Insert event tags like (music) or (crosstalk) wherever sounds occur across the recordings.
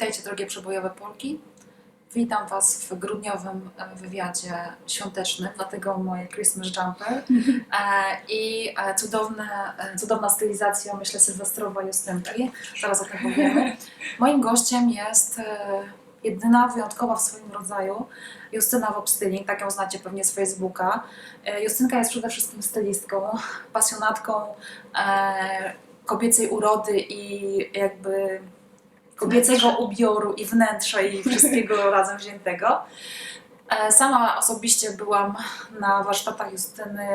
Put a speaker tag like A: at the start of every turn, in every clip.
A: Witajcie drogie przebojowe Polki. Witam Was w grudniowym e, wywiadzie świątecznym, dlatego moje Christmas jumper (laughs) e, i e, cudowne, cudowna stylizacja, myślę, sylwestrowa Justynki. Zaraz o tym powiemy. Moim gościem jest jedyna, wyjątkowa w swoim rodzaju Justyna Wobstyling, tak ją znacie pewnie z Facebooka. Justynka jest przede wszystkim stylistką, pasjonatką kobiecej urody i jakby kobiecego ubioru i wnętrza i wszystkiego (laughs) razem wziętego. E, Sama osobiście byłam na warsztatach Justyny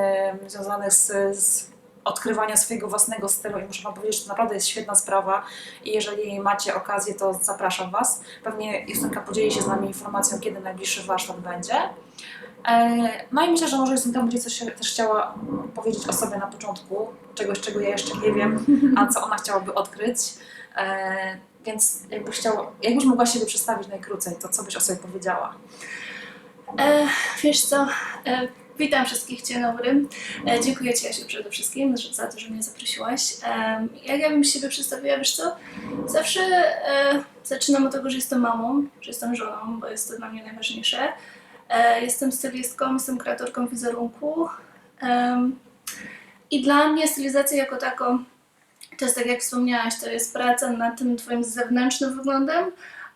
A: związanych z, z odkrywaniem swojego własnego stylu i muszę Wam powiedzieć, że to naprawdę jest świetna sprawa i jeżeli macie okazję, to zapraszam Was. Pewnie Justynka podzieli się z nami informacją, kiedy najbliższy warsztat będzie. E, No i myślę, że może Justynka będzie coś też chciała powiedzieć o sobie na początku, czegoś, czego ja jeszcze nie wiem, a co ona chciałaby odkryć. E, Więc jakbyś chciała, jakbyś mogła siebie przedstawić najkrócej, to co byś o sobie powiedziała?
B: E, wiesz co, e, witam wszystkich, dzień dobry. E, dziękuję Ci Asiu przede wszystkim za to, że mnie zaprosiłaś. E, jak ja bym siebie przedstawiła, wiesz co, zawsze e, zaczynam od tego, że jestem mamą, że jestem żoną, bo jest to dla mnie najważniejsze. E, jestem stylistką, jestem kreatorką wizerunku Em, i dla mnie stylizacja jako taką to jest tak jak wspomniałaś, to jest praca nad tym Twoim zewnętrznym wyglądem,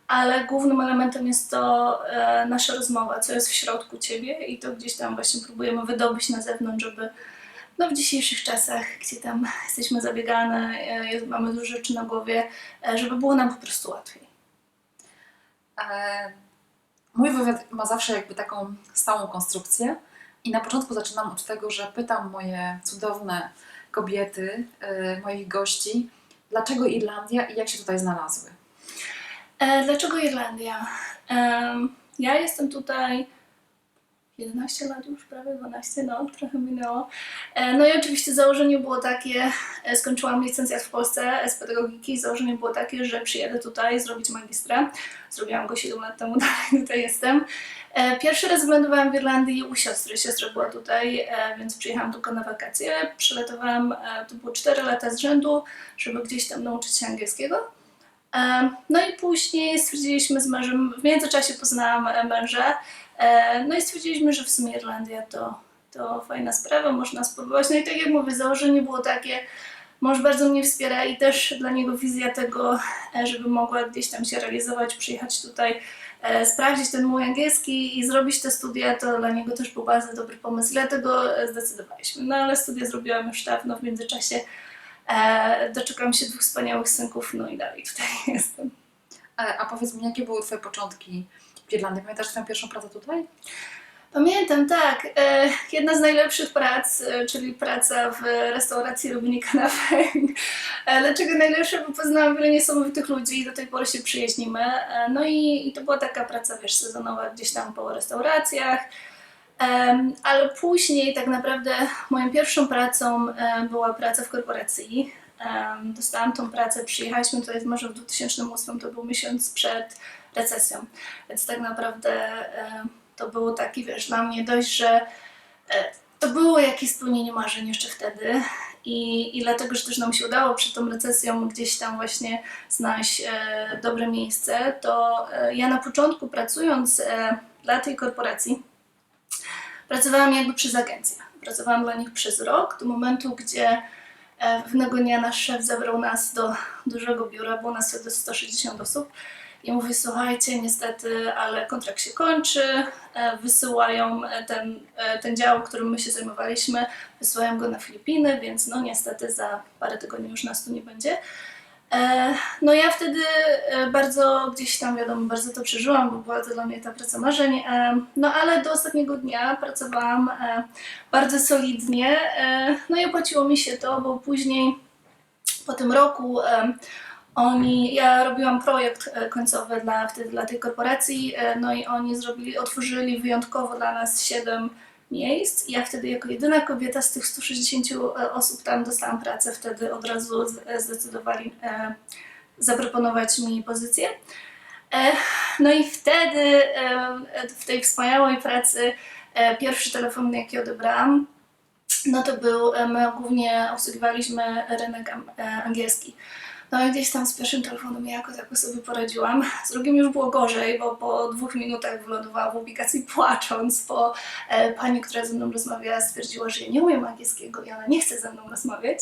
B: ale głównym elementem jest to e, nasza rozmowa, co jest w środku ciebie i to gdzieś tam właśnie próbujemy wydobyć na zewnątrz, żeby no w dzisiejszych czasach, gdzie tam jesteśmy zabiegane, e, mamy dużo rzeczy na głowie, e, żeby było nam po prostu łatwiej.
A: E, Mój wywiad ma zawsze jakby taką stałą konstrukcję i na początku zaczynam od tego, że pytam moje cudowne kobiety, e, moich gości, dlaczego Irlandia i jak się tutaj znalazły?
B: E, dlaczego Irlandia? Em, ja jestem tutaj 11 lat już, prawie 12, no trochę minęło. E, no i oczywiście założenie było takie, e, skończyłam licencjat w Polsce z pedagogiki, założenie było takie, że przyjadę tutaj zrobić magistra. Zrobiłam go 7 lat temu, (laughs) dalej tutaj jestem. E, Pierwszy raz wylądowałam w Irlandii u siostry, siostra była tutaj, e, więc przyjechałam tylko na wakacje. Przylatowałam, e, to było 4 lata z rzędu, żeby gdzieś tam nauczyć się angielskiego. No i później stwierdziliśmy z mężem, w międzyczasie poznałam męża, no i stwierdziliśmy, że w sumie Irlandia to, to fajna sprawa, można spróbować. No i tak jak mówię, założenie było takie, mąż bardzo mnie wspiera i też dla niego wizja tego, żeby mogła gdzieś tam się realizować, przyjechać tutaj, sprawdzić ten mój angielski i zrobić te studia, to dla niego też był bardzo dobry pomysł, dlatego e, zdecydowaliśmy. No ale studia zrobiłam już dawno, w międzyczasie e, doczekałam się dwóch wspaniałych synków, no i dalej tutaj (laughs) jestem.
A: E, A powiedz mi, jakie były Twoje początki w Irlandii? Pamiętasz Twoją pierwszą pracę tutaj?
B: Pamiętam, tak. E, jedna z najlepszych prac, e, czyli praca w restauracji robienie kanapek. E, dlaczego najlepsza? Bo poznałam wiele niesamowitych ludzi i do tej pory się przyjaźnimy. No i, i to była taka praca, wiesz, sezonowa gdzieś tam po restauracjach. Ale później tak naprawdę moją pierwszą pracą była praca w korporacji. Dostałam tą pracę, przyjechaliśmy tutaj może w 2008, to był miesiąc przed recesją, więc tak naprawdę to było taki, wiesz, dla mnie dość, że e, to było jakieś spełnienie marzeń jeszcze wtedy i, i dlatego, że też nam się udało przed tą recesją gdzieś tam właśnie znaleźć e, dobre miejsce, to e, ja na początku pracując e, dla tej korporacji pracowałam jakby przez agencję. Pracowałam dla nich przez rok, do momentu, gdzie e, pewnego dnia nasz szef zabrał nas do dużego biura, było nas wtedy 160 osób i mówi, słuchajcie, niestety, ale kontrakt się kończy, e, wysyłają e, ten, e, ten dział, którym my się zajmowaliśmy, wysyłają go na Filipiny, więc no niestety za parę tygodni już nas tu nie będzie. No ja wtedy bardzo gdzieś tam, wiadomo, bardzo to przeżyłam, bo była to dla mnie ta praca marzeń. No ale do ostatniego dnia pracowałam bardzo solidnie. No i opłaciło mi się to, bo później po tym roku oni, ja robiłam projekt e, końcowy dla, wtedy dla tej korporacji, e, no i oni zrobili, otworzyli wyjątkowo dla nas 7 miejsc. Ja wtedy jako jedyna kobieta z tych 160 osób tam dostałam pracę, wtedy od razu e, zdecydowali e, zaproponować mi pozycję. E, no i wtedy e, w tej wspaniałej pracy e, pierwszy telefon, jaki odebrałam, no to był, e, my głównie obsługiwaliśmy rynek e, angielski. No i gdzieś tam z pierwszym telefonem jako tako sobie poradziłam. Z drugim już było gorzej, bo po dwóch minutach wylądowałam w ubikacji płacząc, bo e, pani, która ze mną rozmawiała stwierdziła, że ja nie umiem angielskiego i ona nie chce ze mną rozmawiać.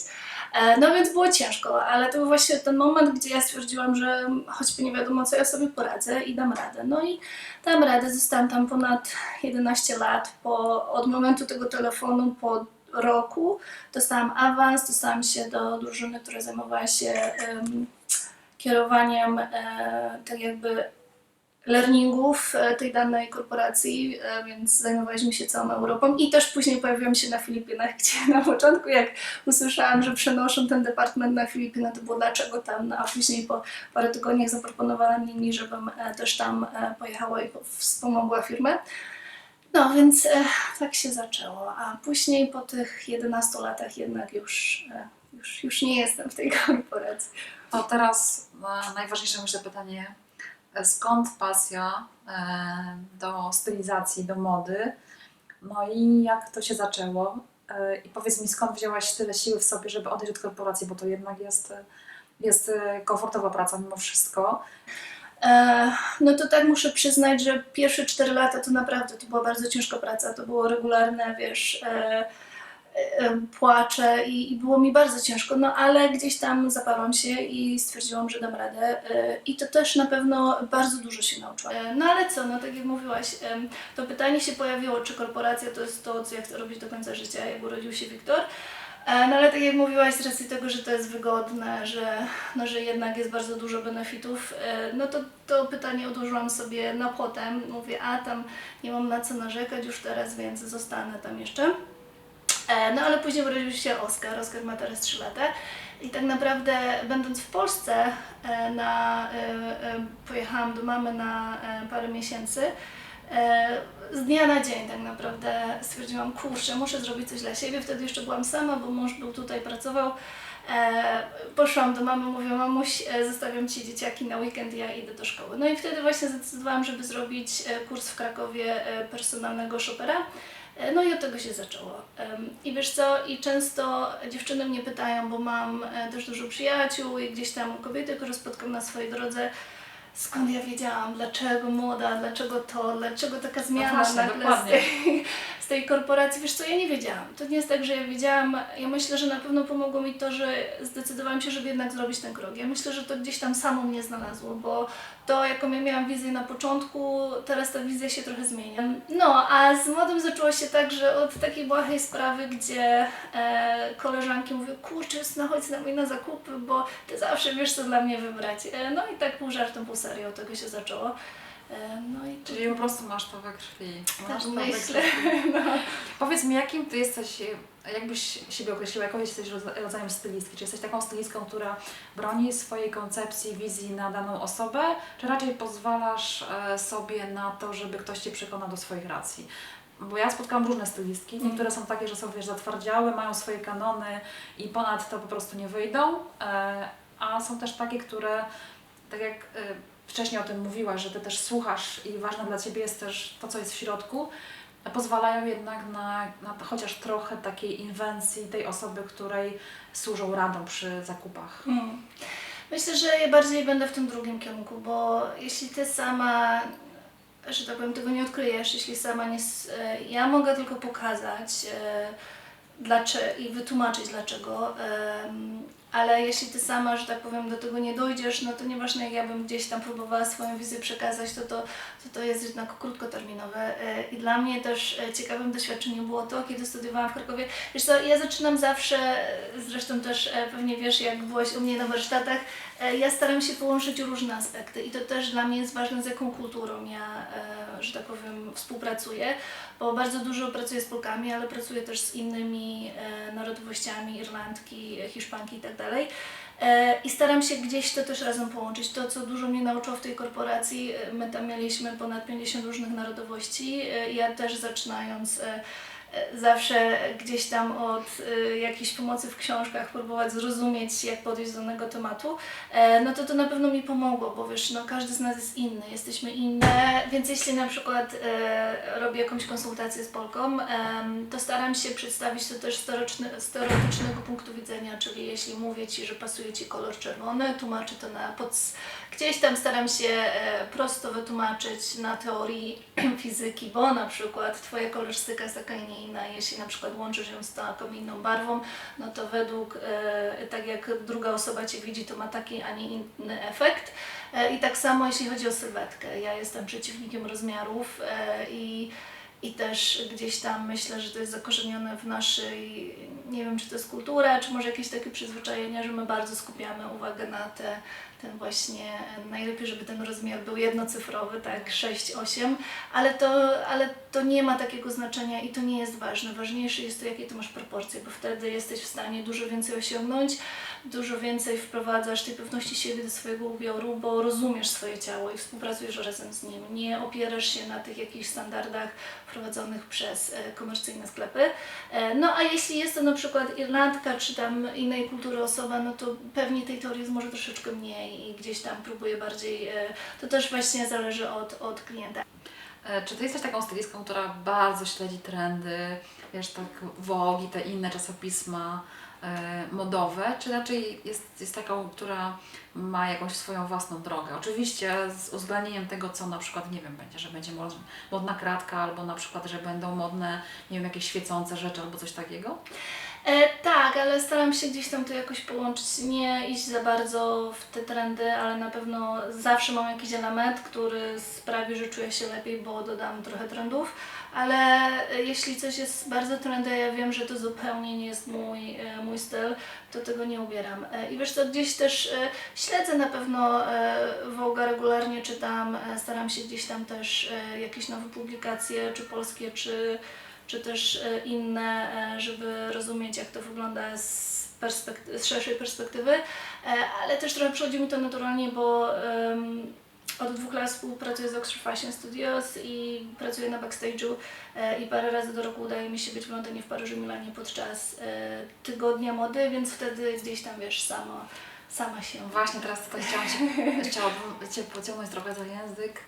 B: E, no więc było ciężko, ale to był właśnie ten moment, gdzie ja stwierdziłam, że choćby nie wiadomo co, ja sobie poradzę i dam radę. No i dam radę, zostałam tam ponad 11 lat. Po, od momentu tego telefonu po roku. Dostałam awans, dostałam się do drużyny, która zajmowała się em, kierowaniem e, tak jakby learningów e, tej danej korporacji, e, więc zajmowaliśmy się całą Europą. I też później pojawiłam się na Filipinach, (laughs) gdzie na początku jak usłyszałam, że przenoszą ten departament na Filipiny, to było dlaczego tam, no, a później po parę tygodniach zaproponowała mi, żebym e, też tam pojechała i po- wspomogła firmę. No więc e, tak się zaczęło, a później po tych 11 latach jednak już, e, już, już nie jestem w tej (laughs) korporacji.
A: To teraz e, najważniejsze myślę pytanie, e, skąd pasja e, do stylizacji, do mody? No i jak to się zaczęło? E, I powiedz mi, skąd wzięłaś tyle siły w sobie, żeby odejść od korporacji, bo to jednak jest, jest e, komfortowa praca mimo wszystko.
B: E, no to tak muszę przyznać, że pierwsze 4 lata to naprawdę to była bardzo ciężka praca. To było regularne, wiesz, e, e, płacze i, i było mi bardzo ciężko, no ale gdzieś tam zaparłam się i stwierdziłam, że dam radę. I to też na pewno bardzo dużo się nauczyłam. No ale co, no tak jak mówiłaś, to pytanie się pojawiło, czy korporacja to jest to, co ja chcę robić do końca życia, jak urodził się Wiktor. E, No ale tak jak mówiłaś, z racji tego, że to jest wygodne, że, no, że jednak jest bardzo dużo benefitów, e, no to to pytanie odłożyłam sobie na potem. Mówię, a tam nie mam na co narzekać już teraz, więc zostanę tam jeszcze. E, No ale później urodził się Oskar. Oskar ma teraz 3 lata. I tak naprawdę będąc w Polsce, na, pojechałam do mamy na parę miesięcy. E, Z dnia na dzień tak naprawdę stwierdziłam, kurczę, muszę zrobić coś dla siebie. Wtedy jeszcze byłam sama, bo mąż był tutaj, pracował. E, poszłam do mamy, mówię, mamuś, e, zostawiam Ci dzieciaki na weekend, ja idę do szkoły. No i wtedy właśnie zdecydowałam, żeby zrobić kurs w Krakowie personalnego shopera. E, No i od tego się zaczęło. I wiesz co, i często dziewczyny mnie pytają, bo mam też dużo przyjaciół i gdzieś tam kobiety, które spotkam na swojej drodze, skąd ja wiedziałam, dlaczego moda, dlaczego to, dlaczego taka zmiana
A: No właśnie,
B: nagle z tej, (laughs) z tej korporacji. Wiesz co, ja nie wiedziałam. To nie jest tak, że ja wiedziałam. Ja myślę, że na pewno pomogło mi to, że zdecydowałam się, żeby jednak zrobić ten krok. Ja myślę, że to gdzieś tam samo mnie znalazło, bo to, jaką ja miałam wizję na początku, teraz ta wizja się trochę zmienia. No, a z modą zaczęło się tak, że od takiej błahej sprawy, gdzie e, koleżanki mówią, kurczę, Justyna, chodź z nami na zakupy, bo ty zawsze wiesz, co dla mnie wybrać. E, no i tak pół żartem, pół serio od tego się zaczęło. E, no i
A: Czyli po prostu masz to we krwi.
B: Tak
A: Masz to we
B: myślę.
A: krwi.
B: no.
A: Powiedz mi, jakim ty jesteś, jakbyś siebie określiła, jaką jesteś rodza- rodzajem stylistki? Czy jesteś taką stylistką, która broni swojej koncepcji, wizji na daną osobę, czy raczej pozwalasz e, sobie na to, żeby ktoś Cię przekonał do swoich racji? Bo ja spotkałam różne stylistki.
B: Mm.
A: Niektóre są takie, że są wiesz, zatwardziałe, mają swoje kanony i ponad to po prostu nie wyjdą. E, a są też takie, które, tak jak wcześniej o tym mówiłaś, że Ty też słuchasz i ważne dla Ciebie jest też to, co jest w środku, pozwalają jednak na, na chociaż trochę takiej inwencji tej osoby, której służą radą przy zakupach.
B: Mm. Myślę, że ja bardziej będę w tym drugim kierunku, bo jeśli ty sama, że tak powiem, tego nie odkryjesz, jeśli sama nie. e, Ja mogę tylko pokazać e, dlaczego, i wytłumaczyć dlaczego, ale jeśli ty sama, że tak powiem, do tego nie dojdziesz, no to nieważne jak ja bym gdzieś tam próbowała swoją wizję przekazać, to to, to, to jest jednak krótkoterminowe. E, I dla mnie też e, ciekawym doświadczeniem było to, kiedy studiowałam w Krakowie. Wiesz co, ja zaczynam zawsze, e, zresztą też pewnie wiesz, jak byłaś u mnie na warsztatach, ja staram się połączyć różne aspekty i to też dla mnie jest ważne, z jaką kulturą ja, że tak powiem, współpracuję, bo bardzo dużo pracuję z Polkami, ale pracuję też z innymi narodowościami, Irlandki, Hiszpanki i tak dalej. E, I staram się gdzieś to też razem połączyć. To, co dużo mnie nauczyło w tej korporacji, e, my tam mieliśmy ponad 50 różnych narodowości. e, Ja też zaczynając zawsze gdzieś tam od e, jakiejś pomocy w książkach próbować zrozumieć, jak podejść do danego tematu, e, no to to na pewno mi pomogło, bo wiesz, no każdy z nas jest inny, jesteśmy inne, więc jeśli na przykład e, robię jakąś konsultację z Polką, to staram się przedstawić to też z teoretycznego punktu widzenia, czyli jeśli mówię Ci, że pasuje Ci kolor czerwony, tłumaczę to na pod... Gdzieś tam staram się e, prosto wytłumaczyć na teorii (clears throat) fizyki, bo na przykład Twoja kolorystyka jest taka, nie inna. Jeśli na przykład łączysz ją z taką inną barwą, no to według, e, tak jak druga osoba Cię widzi, to ma taki, a nie inny efekt. E, I tak samo jeśli chodzi o sylwetkę. Ja jestem przeciwnikiem rozmiarów i, i też gdzieś tam myślę, że to jest zakorzenione w naszej, nie wiem czy to jest kultura, czy może jakieś takie przyzwyczajenia, że my bardzo skupiamy uwagę na te, ten właśnie, najlepiej, żeby ten rozmiar był jednocyfrowy, tak 6-8, ale to, ale to nie ma takiego znaczenia i to nie jest ważne. Ważniejsze jest to, jakie ty masz proporcje, bo wtedy jesteś w stanie dużo więcej osiągnąć, dużo więcej wprowadzasz tej pewności siebie do swojego ubioru, bo rozumiesz swoje ciało i współpracujesz razem z nim. Nie opierasz się na tych jakichś standardach wprowadzonych przez e, komercyjne sklepy. E, no a jeśli jest to na przykład Irlandka czy tam innej kultury osoba, no to pewnie tej teorii jest może troszeczkę mniej i gdzieś tam próbuję bardziej, e, to też właśnie zależy od, od klienta.
A: E, Czy ty jesteś taką stylistką, która bardzo śledzi trendy, wiesz, tak Vogue te inne czasopisma e, modowe, czy raczej jest, jest taką, która ma jakąś swoją własną drogę? Oczywiście z uwzględnieniem tego, co na przykład, nie wiem, będzie, że będzie mod- modna kratka, albo na przykład, że będą modne, nie wiem, jakieś świecące rzeczy, albo coś takiego?
B: E, tak, ale staram się gdzieś tam to jakoś połączyć, nie iść za bardzo w te trendy, ale na pewno zawsze mam jakiś element, który sprawi, że czuję się lepiej, bo dodam trochę trendów, ale e, jeśli coś jest bardzo trendy, ja wiem, że to zupełnie nie jest mój, e, mój styl, to tego nie ubieram. E, I wiesz co, gdzieś też e, śledzę na pewno e, Vogue'a regularnie, czytam, e, staram się gdzieś tam też e, jakieś nowe publikacje, czy polskie, czy czy też e, inne, e, żeby rozumieć, jak to wygląda z, perspek- z szerszej perspektywy, E, ale też trochę przychodzi mi to naturalnie, bo em, od dwóch lat współpracuję z Oxford Fashion Studios i pracuję na backstage'u i parę razy do roku udaje mi się być w Londynie, w Paryżu, Milanie podczas tygodnia mody, więc wtedy gdzieś tam, wiesz, sama, sama się...
A: Właśnie teraz tutaj chciałam cię, chciałabym Cię pociągnąć trochę za język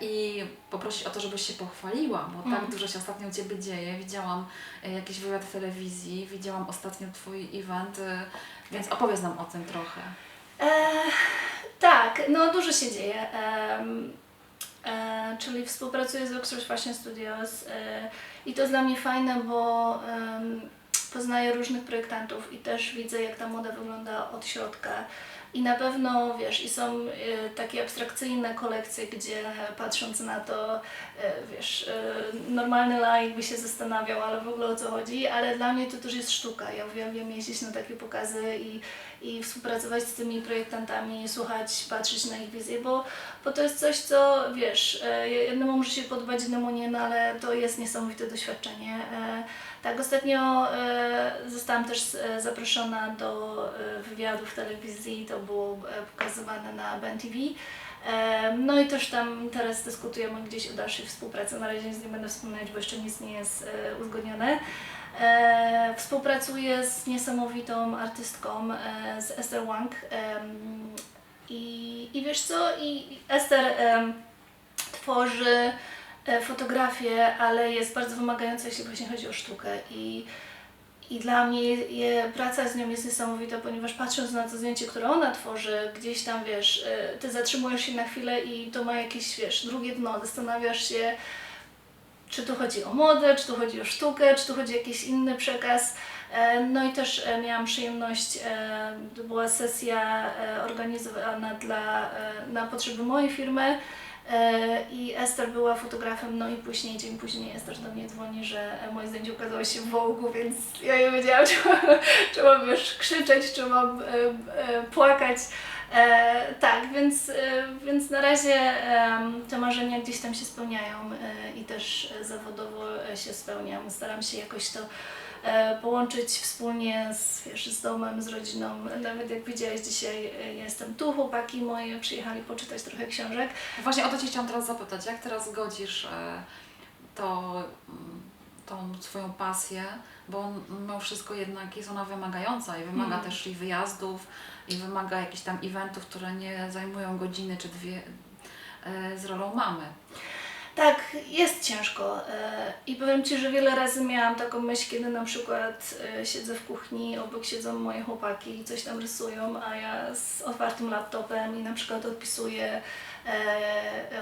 A: i poprosić o to, żebyś się pochwaliła, bo tak
B: Mm.
A: dużo się ostatnio u Ciebie dzieje. Widziałam e, jakiś wywiad w telewizji, widziałam ostatnio Twój event, e, więc opowiedz nam o tym trochę.
B: E, tak, no dużo się dzieje. Em, e, czyli współpracuję z Oxford Fashion Studios e, i to jest dla mnie fajne, bo em, poznaję różnych projektantów i też widzę, jak ta moda wygląda od środka. I na pewno, wiesz, i są e, takie abstrakcyjne kolekcje, gdzie patrząc na to, e, wiesz, e, normalny laik by się zastanawiał, ale w ogóle o co chodzi, ale dla mnie to też jest sztuka. Ja uwielbiam jeździć na takie pokazy i, i współpracować z tymi projektantami, słuchać, patrzeć na ich wizję, bo, bo to jest coś, co, wiesz, e, jednemu może się podobać, innemu nie, no ale to jest niesamowite doświadczenie. E, Tak, ostatnio e, zostałam też zaproszona do wywiadu w telewizji, to było pokazywane na Ben TV. No i też tam teraz dyskutujemy gdzieś o dalszej współpracy. Na razie nic nie będę wspominać, bo jeszcze nic nie jest uzgodnione. E, współpracuję z niesamowitą artystką, e, z Esther Wang. em, i, I wiesz co? I Esther em, tworzy e, fotografie, ale jest bardzo wymagająca, jeśli właśnie chodzi o sztukę. I, i dla mnie je, praca z nią jest niesamowita, ponieważ patrząc na to zdjęcie, które ona tworzy, gdzieś tam wiesz, e, ty zatrzymujesz się na chwilę i to ma jakieś, wiesz, drugie dno, zastanawiasz się, czy tu chodzi o modę, czy tu chodzi o sztukę, czy tu chodzi o jakiś inny przekaz. E, No i też e, miałam przyjemność, e, to była sesja organizowana dla, na potrzeby mojej firmy i Ester była fotografem, no i później, dzień później Ester do mnie dzwoni, że moje zdjęcie ukazało się w Vogue'u, więc ja nie wiedziałam, (laughs) czy mam, czy mam wiesz, krzyczeć, czy mam płakać. E, tak, więc, e, więc na razie em, te marzenia gdzieś tam się spełniają e, i też e, zawodowo e, się spełniam. Staram się jakoś to e, połączyć wspólnie z, wiesz, z domem, z rodziną. Nawet jak widziałeś dzisiaj, e, jestem tu, chłopaki moje przyjechali poczytać trochę książek.
A: Właśnie o to Cię chciałam teraz zapytać, jak teraz godzisz e, to, mm, tą swoją pasję, bo on- mimo wszystko jednak jest ona wymagająca i wymaga
B: Mhm.
A: też i wyjazdów, i wymaga jakichś tam eventów, które nie zajmują godziny czy dwie e, z rolą mamy.
B: Tak, jest ciężko. e, I powiem Ci, że wiele razy miałam taką myśl, kiedy na przykład e, siedzę w kuchni, obok siedzą moje chłopaki i coś tam rysują, a ja z otwartym laptopem i na przykład odpisuję,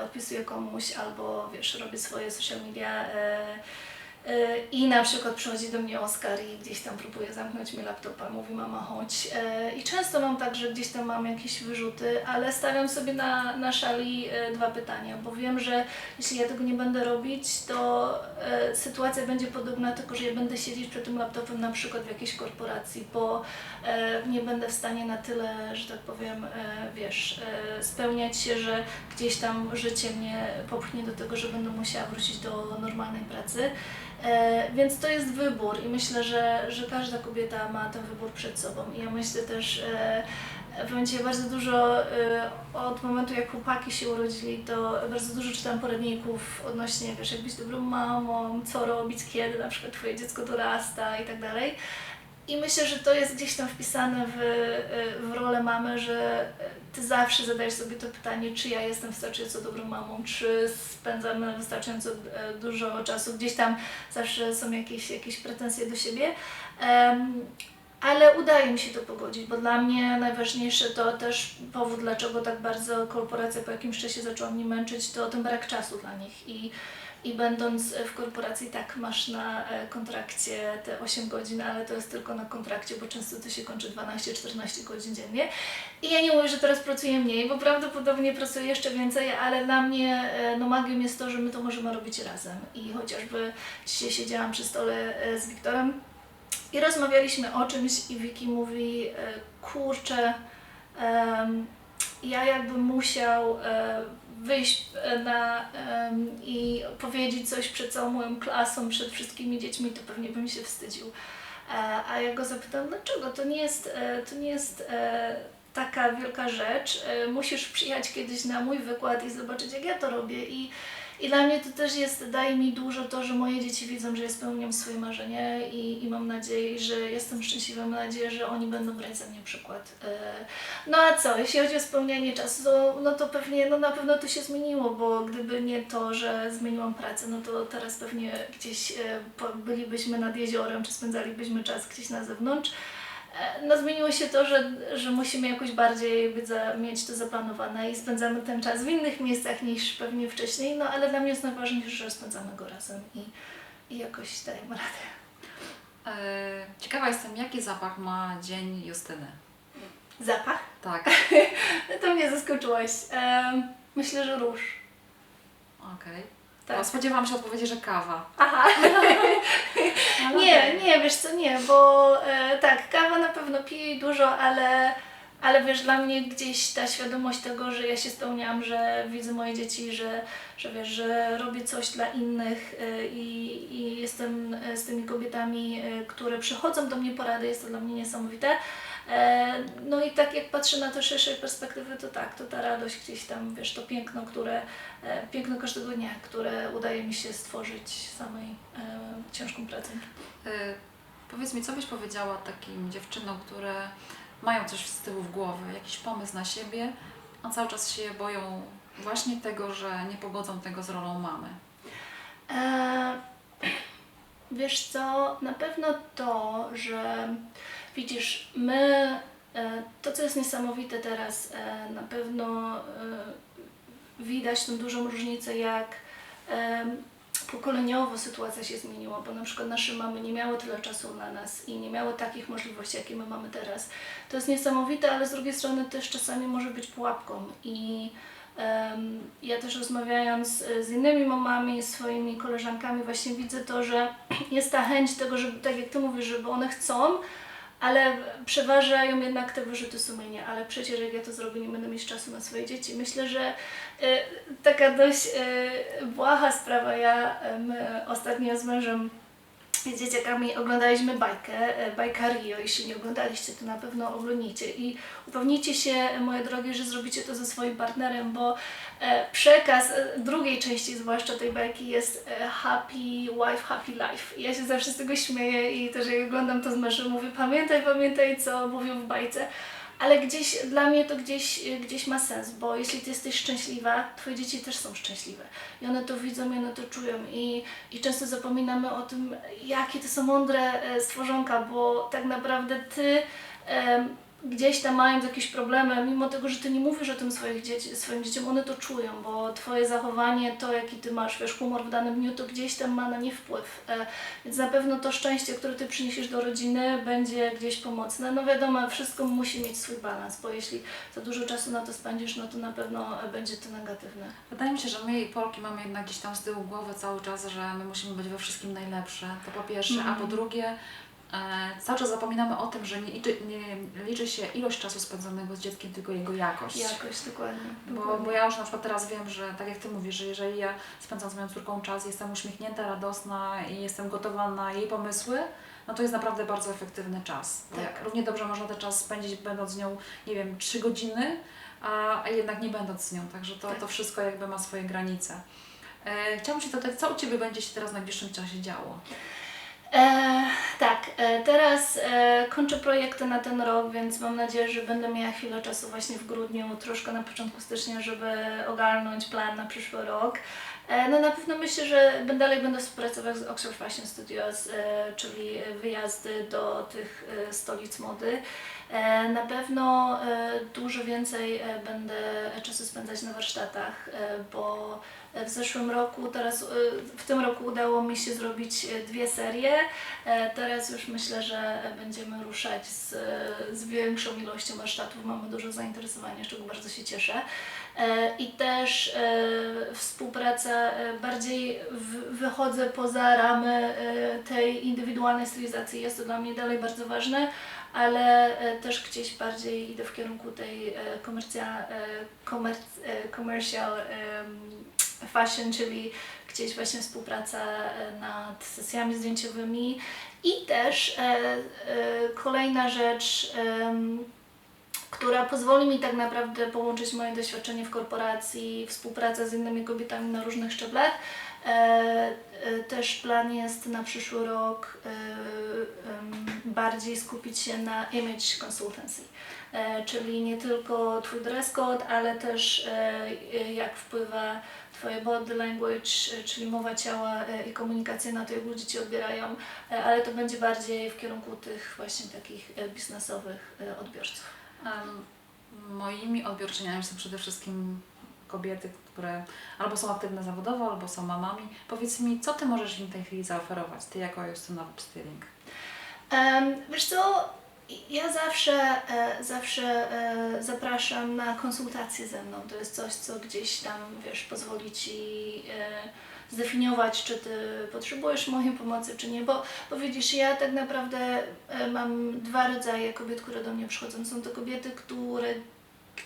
B: odpisuję komuś albo wiesz, robię swoje social media. E, I na przykład przychodzi do mnie Oskar i gdzieś tam próbuje zamknąć mi laptopa, mówi mama chodź. E, I często mam tak, że gdzieś tam mam jakieś wyrzuty, ale stawiam sobie na, na szali e, dwa pytania, bo wiem, że jeśli ja tego nie będę robić, to sytuacja będzie podobna, tylko że ja będę siedzieć przed tym laptopem na przykład w jakiejś korporacji, bo nie będę w stanie na tyle, że tak powiem, wiesz, spełniać się, że gdzieś tam życie mnie popchnie do tego, że będę musiała wrócić do normalnej pracy. E, więc to jest wybór i myślę, że, że każda kobieta ma ten wybór przed sobą. I ja myślę też, e, powiem Ci, ja bardzo dużo e, od momentu jak chłopaki się urodzili, to bardzo dużo czytam poradników odnośnie, wiesz, jak być dobrą mamą, co robić, kiedy na przykład Twoje dziecko dorasta i tak dalej. I myślę, że to jest gdzieś tam wpisane w, w rolę mamy, że Ty zawsze zadajesz sobie to pytanie, czy ja jestem wystarczająco dobrą mamą, czy spędzamy wystarczająco e, dużo czasu. Gdzieś tam zawsze są jakieś, jakieś pretensje do siebie. Em, ale udaje mi się to pogodzić, bo dla mnie najważniejsze to też powód, dlaczego tak bardzo korporacja po jakimś czasie zaczęła mnie męczyć, to ten brak czasu dla nich. I, i będąc w korporacji, tak, masz na e, kontrakcie te 8 godzin, ale to jest tylko na kontrakcie, bo często to się kończy 12-14 godzin dziennie. I ja nie mówię, że teraz pracuję mniej, bo prawdopodobnie pracuję jeszcze więcej, ale dla mnie e, no, magią jest to, że my to możemy robić razem. I chociażby dzisiaj siedziałam przy stole e, z Wiktorem i rozmawialiśmy o czymś i Wiki mówi, kurczę, em, ja jakbym musiał e, wyjść e, na em, i powiedzieć coś przed całą moją klasą, przed wszystkimi dziećmi, to pewnie bym się wstydził. E, a ja go zapytam, dlaczego? To nie jest, e, to nie jest taka wielka rzecz. Musisz przyjechać kiedyś na mój wykład i zobaczyć, jak ja to robię. I, i dla mnie to też jest, daje mi dużo to, że moje dzieci widzą, że ja spełniam swoje marzenia i, i mam nadzieję, że jestem szczęśliwa, mam nadzieję, że oni będą brać ze mnie przykład. E, No a co, jeśli chodzi o spełnianie czasu, to, no to pewnie, no na pewno to się zmieniło, bo gdyby nie to, że zmieniłam pracę, no to teraz pewnie gdzieś e, bylibyśmy nad jeziorem, czy spędzalibyśmy czas gdzieś na zewnątrz. E, No zmieniło się to, że, że musimy jakoś bardziej za, mieć to zaplanowane i spędzamy ten czas w innych miejscach niż pewnie wcześniej, no ale dla mnie jest najważniejsze, że spędzamy go razem i, i jakoś dajemy radę.
A: E, ciekawa jestem, jaki zapach ma dzień Justyny.
B: Zapach?
A: Tak, (laughs)
B: to mnie zaskoczyłaś. Em, myślę, że róż.
A: okej.
B: Tak.
A: Bo Spodziewałam się odpowiedzi, że kawa.
B: Aha. (laughs) Nie, nie, wiesz co, nie, bo e, tak, kawa na pewno piję i dużo, ale, ale wiesz, dla mnie gdzieś ta świadomość tego, że ja się spełniam, że widzę moje dzieci, że, że wiesz, że robię coś dla innych e, i, i jestem e, z tymi kobietami, e, które przychodzą do mnie porady, jest to dla mnie niesamowite. E, No i tak jak patrzę na to szerszej perspektywy, to tak, to ta radość gdzieś tam, wiesz, to piękno, które, e, piękno każdego dnia, które udaje mi się stworzyć samej e, ciężką pracą.
A: Powiedz mi, co byś powiedziała takim dziewczynom, które mają coś z tyłu w głowy, jakiś pomysł na siebie, a cały czas się boją właśnie tego, że nie pogodzą tego z rolą mamy. (clears throat)
B: Wiesz co, na pewno to, że widzisz, my, e, to co jest niesamowite teraz, e, na pewno e, widać tą dużą różnicę, jak pokoleniowo sytuacja się zmieniła, bo na przykład nasze mamy nie miały tyle czasu na nas i nie miały takich możliwości, jakie my mamy teraz. To jest niesamowite, ale z drugiej strony też czasami może być pułapką i Em, Ja też rozmawiając z innymi mamami, swoimi koleżankami, właśnie widzę to, że (clears throat) jest ta chęć tego, żeby, tak jak Ty mówisz, żeby one chcą, ale przeważają jednak te wyrzuty sumienia, ale przecież jak ja to zrobię, nie będę mieć czasu na swoje dzieci. Myślę, że e, taka dość e, błaha sprawa, ja ostatnio z mężem z dzieciakami oglądaliśmy bajkę, e, bajka Rio. Jeśli nie oglądaliście, to na pewno oglądnijcie. I upewnijcie się, moje drogie, że zrobicie to ze swoim partnerem, bo e, przekaz e, drugiej części, zwłaszcza tej bajki, jest happy wife, happy life. I ja się zawsze z tego śmieję i też jak oglądam to z mężem, mówię pamiętaj, pamiętaj, co mówią w bajce. Ale gdzieś dla mnie to gdzieś, gdzieś ma sens, bo jeśli ty jesteś szczęśliwa, twoje dzieci też są szczęśliwe. I one to widzą i one to czują. I, i często zapominamy o tym, jakie to są mądre e, stworzonka, bo tak naprawdę ty gdzieś tam mając jakieś problemy, mimo tego, że ty nie mówisz o tym swoich dzieci, swoim dzieciom, one to czują, bo twoje zachowanie, to jaki ty masz, wiesz, humor w danym dniu, to gdzieś tam ma na nie wpływ. E, więc na pewno to szczęście, które ty przyniesiesz do rodziny, będzie gdzieś pomocne. No wiadomo, wszystko musi mieć swój balans, bo jeśli za dużo czasu na to spędzisz, no to na pewno będzie to negatywne.
A: Wydaje mi się, że my Polki mamy jednak gdzieś tam z tyłu głowy cały czas, że my musimy być we wszystkim najlepsze. To po pierwsze,
B: Mhm.
A: a po drugie e, cały czas zapominamy o tym, że nie liczy, nie liczy się ilość czasu spędzonego z dzieckiem, tylko jego jakość.
B: Jakoś, dokładnie.
A: Bo, bo ja już na przykład teraz wiem, że tak jak Ty mówisz, że jeżeli ja spędzam z moją córką czas, jestem uśmiechnięta, radosna i jestem gotowa na jej pomysły, no to jest naprawdę bardzo efektywny czas.
B: Tak.
A: Równie dobrze można ten czas spędzić będąc z nią, nie wiem, trzy godziny, a, a jednak nie będąc z nią. Także to,
B: Tak.
A: to wszystko jakby ma swoje granice. E, chciałabym Cię zapytać, co u Ciebie będzie się teraz w najbliższym czasie działo?
B: E, tak, e, teraz e, kończę projekty na ten rok, więc mam nadzieję, że będę miała chwilę czasu właśnie w grudniu, troszkę na początku stycznia, żeby ogarnąć plan na przyszły rok. E, no na pewno myślę, że dalej będę współpracować z Oxford Fashion Studios, e, czyli wyjazdy do tych e, stolic mody. E, Na pewno e, dużo więcej e, będę czasu spędzać na warsztatach, bo w zeszłym roku, teraz w tym roku udało mi się zrobić dwie serie. Teraz już myślę, że będziemy ruszać z, z większą ilością warsztatów. Mamy dużo zainteresowania, z czego bardzo się cieszę. I też współpraca, bardziej wychodzę poza ramy tej indywidualnej stylizacji. Jest to dla mnie dalej bardzo ważne, ale e, też gdzieś bardziej idę w kierunku tej e, komercja, e, komerc, e, commercial fashion, czyli gdzieś właśnie współpraca nad sesjami zdjęciowymi i też kolejna rzecz, która pozwoli mi tak naprawdę połączyć moje doświadczenie w korporacji, współpracę z innymi kobietami na różnych szczeblach. E, e, też plan jest na przyszły rok e, bardziej skupić się na image consultancy, czyli nie tylko Twój dress code, ale też jak wpływa Twoje body language, czyli mowa ciała i komunikacja na to, jak ludzie Cię odbierają, ale to będzie bardziej w kierunku tych właśnie takich biznesowych odbiorców.
A: Moimi odbiorczyniami są przede wszystkim kobiety, które albo są aktywne zawodowo, albo są mamami. Powiedz mi, co Ty możesz im w tej chwili zaoferować, Ty jako Justyna Upstyling?
B: Em, wiesz co, ja zawsze, e, zawsze e, zapraszam na konsultacje ze mną. To jest coś, co gdzieś tam, wiesz, pozwoli Ci e, zdefiniować, czy Ty potrzebujesz mojej pomocy, czy nie, bo, widzisz, ja tak naprawdę mam dwa rodzaje kobiet, które do mnie przychodzą. Są to kobiety, które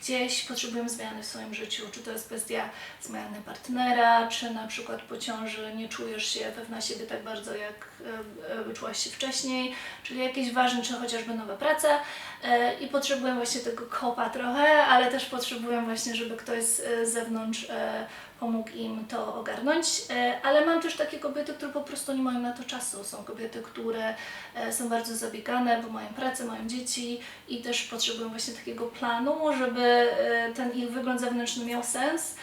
B: gdzieś potrzebują zmiany w swoim życiu, czy to jest kwestia zmiany partnera, czy na przykład po ciąży nie czujesz się pewna siebie tak bardzo, jak e, e, czułaś się wcześniej, czyli jakieś ważne, czy chociażby nowa praca e, i potrzebują właśnie tego kopa trochę, ale też potrzebują właśnie, żeby ktoś z zewnątrz pomógł im to ogarnąć, e, ale mam też takie kobiety, które po prostu nie mają na to czasu. Są kobiety, które e, są bardzo zabiegane, bo mają pracę, mają dzieci i też potrzebują właśnie takiego planu, żeby e, ten ich wygląd zewnętrzny miał sens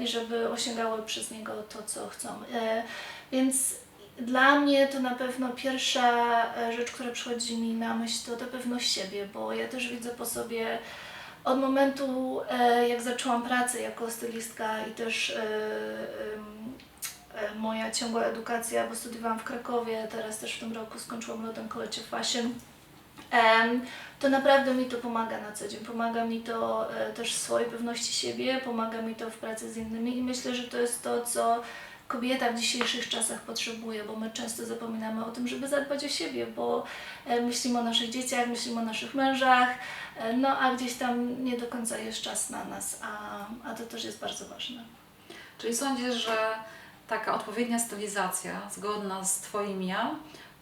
B: i żeby osiągały przez niego to, co chcą. Więc dla mnie to na pewno pierwsza rzecz, która przychodzi mi na myśl, to ta pewność siebie, bo ja też widzę po sobie od momentu, e, jak zaczęłam pracę jako stylistka i też e, e, moja ciągła edukacja, bo studiowałam w Krakowie, teraz też w tym roku skończyłam London College of Fashion. To naprawdę mi to pomaga na co dzień. Pomaga mi to też w swojej pewności siebie, pomaga mi to w pracy z innymi i myślę, że to jest to, co kobieta w dzisiejszych czasach potrzebuje, bo my często zapominamy o tym, żeby zadbać o siebie, bo e, myślimy o naszych dzieciach, myślimy o naszych mężach, e, no a gdzieś tam nie do końca jest czas na nas, a, a to też jest bardzo ważne.
A: Czyli sądzisz, że taka odpowiednia stylizacja, zgodna z Twoim ja,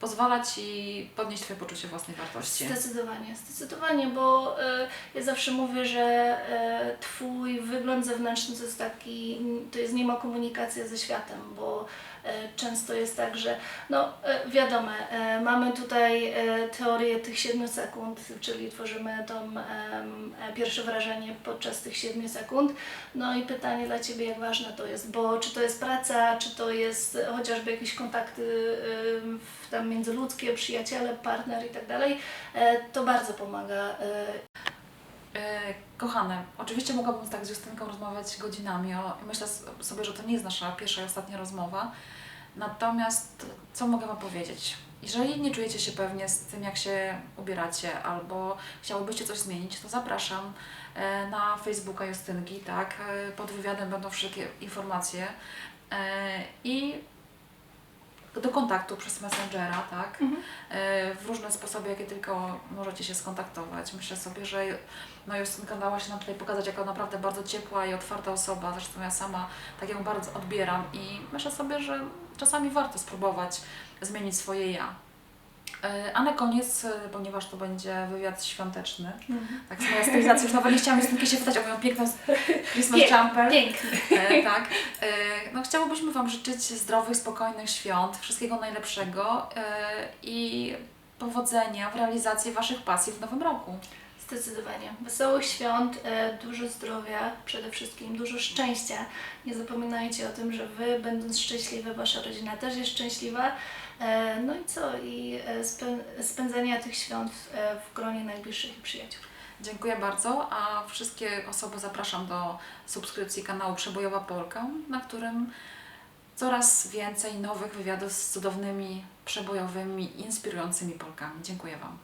A: pozwala Ci podnieść Twoje poczucie własnej wartości.
B: Zdecydowanie, zdecydowanie, bo e, ja zawsze mówię, że e, Twój wygląd zewnętrzny to jest taki, to jest niema komunikacja ze światem, bo często jest tak, że no e, wiadomo, e, mamy tutaj e, teorię tych 7 sekund, czyli tworzymy to e, pierwsze wrażenie podczas tych 7 sekund. No i pytanie dla Ciebie, jak ważne to jest, bo czy to jest praca, czy to jest e, chociażby jakieś kontakty tam międzyludzkie, przyjaciele, partner i tak dalej, e, to bardzo pomaga. E,
A: Kochane, oczywiście mogłabym tak z Justynką rozmawiać godzinami. O, myślę sobie, że to nie jest nasza pierwsza i ostatnia rozmowa. Natomiast co mogę Wam powiedzieć? Jeżeli nie czujecie się pewnie z tym, jak się ubieracie, albo chciałobyście coś zmienić, to zapraszam e, na Facebooka Justynki, tak? E, Pod wywiadem będą wszystkie informacje i do kontaktu przez Messengera, tak?
B: Mhm.
A: E, w różne sposoby, jakie tylko możecie się skontaktować. Myślę sobie, że no Justynka dała się nam tutaj pokazać jako naprawdę bardzo ciepła i otwarta osoba, zresztą ja sama tak ją bardzo odbieram i myślę sobie, że czasami warto spróbować zmienić swoje ja. E, A na koniec, e, ponieważ to będzie wywiad świąteczny, tak z mojej stylizacji, już nawet nie chciałam Justynki się pytać o moją piękną Christmas
B: Pięk-
A: jumper.
B: Piękny.
A: E, tak. E, no, chciałobyśmy Wam życzyć zdrowych, spokojnych świąt, wszystkiego najlepszego e, i powodzenia w realizacji Waszych pasji w nowym roku.
B: Zdecydowanie. Wesołych świąt, e, dużo zdrowia, przede wszystkim dużo szczęścia. Nie zapominajcie o tym, że Wy, będąc szczęśliwe, Wasza rodzina też jest szczęśliwa. E, No i co? I e, spę- spędzania tych świąt w gronie najbliższych i przyjaciół.
A: Dziękuję bardzo, a wszystkie osoby zapraszam do subskrypcji kanału Przebojowa Polka, na którym coraz więcej nowych wywiadów z cudownymi, przebojowymi, inspirującymi Polkami. Dziękuję Wam.